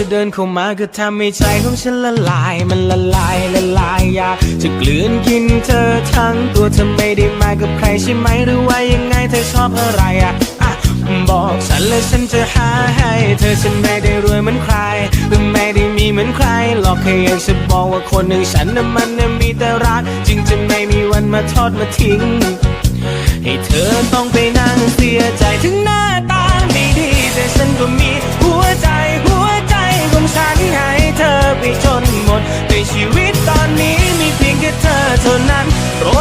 ธอเดินเข้ามาก็ทำให้ใจของฉันละลาย มันละลายละลายอยากจะกลืนกินเธอทั้งตัวเธอไม่ได้มากับใครใช่ไหมหรือว่ายังไงเธอชอบอะไรอะบอกฉันและฉันจะหาให้ เธอฉันไม่ได้รวยเหมือนใครหรือไม่ได้มีเหมือนใครหรอกแค่อยากจะบอกว่าคนหนึ่งฉันน่ะมันน่ะมีแต่รัก จึงจะไม่มีวันมาทอดมาทิ้ง ให้เธอต้องไปนั่งเสียใจถึงหน้าตาไม่ดี แต่ฉันก็มี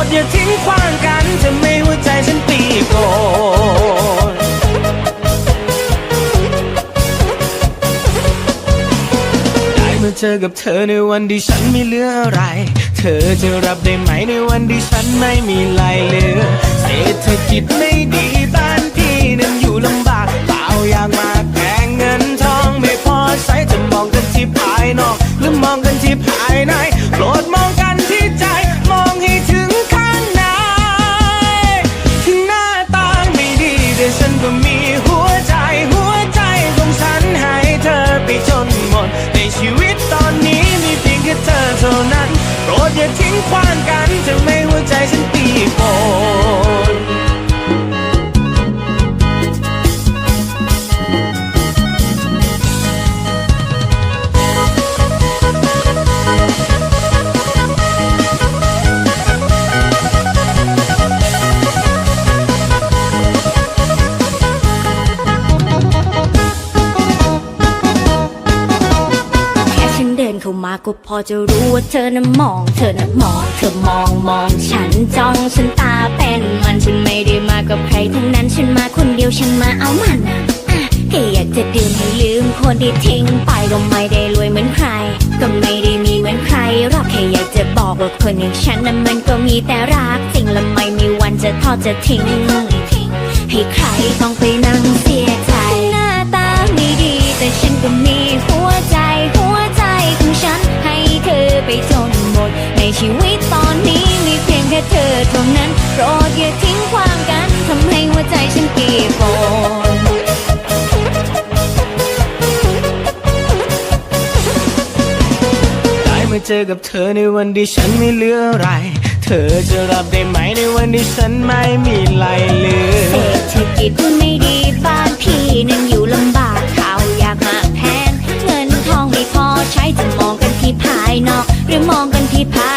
ดอย่าทิ้งขว้างกันจะไม่หัวใจฉันปีโกรธได้มาเจอกับเธอในวันที่ฉันไม่เหลืออะไร เธอจะรับได้ไหมในวันที่ฉันไม่มีไรเหลือ เศรษฐกิจไม่ดีบ้านพี่นั้นอยู่ลำบากเปล่าอยางมาแพงเงินทองไม่พอใช้จะมองกันที่ภายนอกหรือมอง ทิ้งขว้างกันจะไม่หัวใจฉัน มาก็พอจะรู้ว่าเธอน่ะมอง เธอน่ะมอง เธอมองมองฉันจ้องฉันตาเป็นมันฉันไม่ได้มากับใครทั้งนั้นฉันมาคนเดียวฉันมาเอามันอะอะแค่อยากจะดื่มให้ลืมคนที่ทิ้งไปก็ไม่ได้รวยเหมือนใคร ก็ไม่ได้มีเหมือนใครหรอกแค่อยากจะบอกว่าคนอย่างฉันนั้นมันก็มีแต่รักจริงและไม่มีวันจะทอดจะทิ้ง ชีวิตตอนนี้มีเพียงแค่เธอเท่านั้นโปรดอย่าทิ้งความกันทำให้หัวใจฉันเกลียดยวได้มาเจอกับเธอในวันที่ฉันไม่เหลืออะไร เธอจะรับได้ไหมในวันที่ฉันไม่มีไหลเหลือเศรษฐกิจไม่ดีบ้านพี่นั่งอยู่ลำบากข้าวยากมากแพงเงินทองไม่พอใช้จะมองกันที่ภายนอก หรือมองกันที่ภาย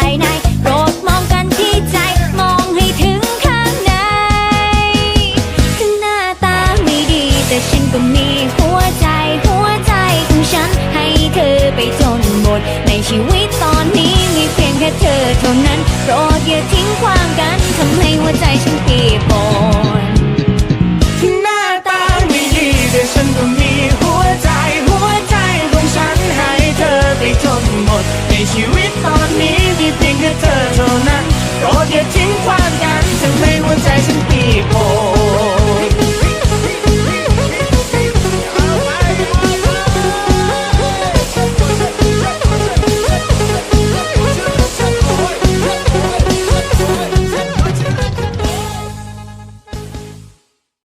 ก็มีหัวใจหัวใจของฉัน ให้เธอไปจนหมด ในชีวิตตอนนี้มีเพียงแค่เธอเท่านั้นโปรดอย่า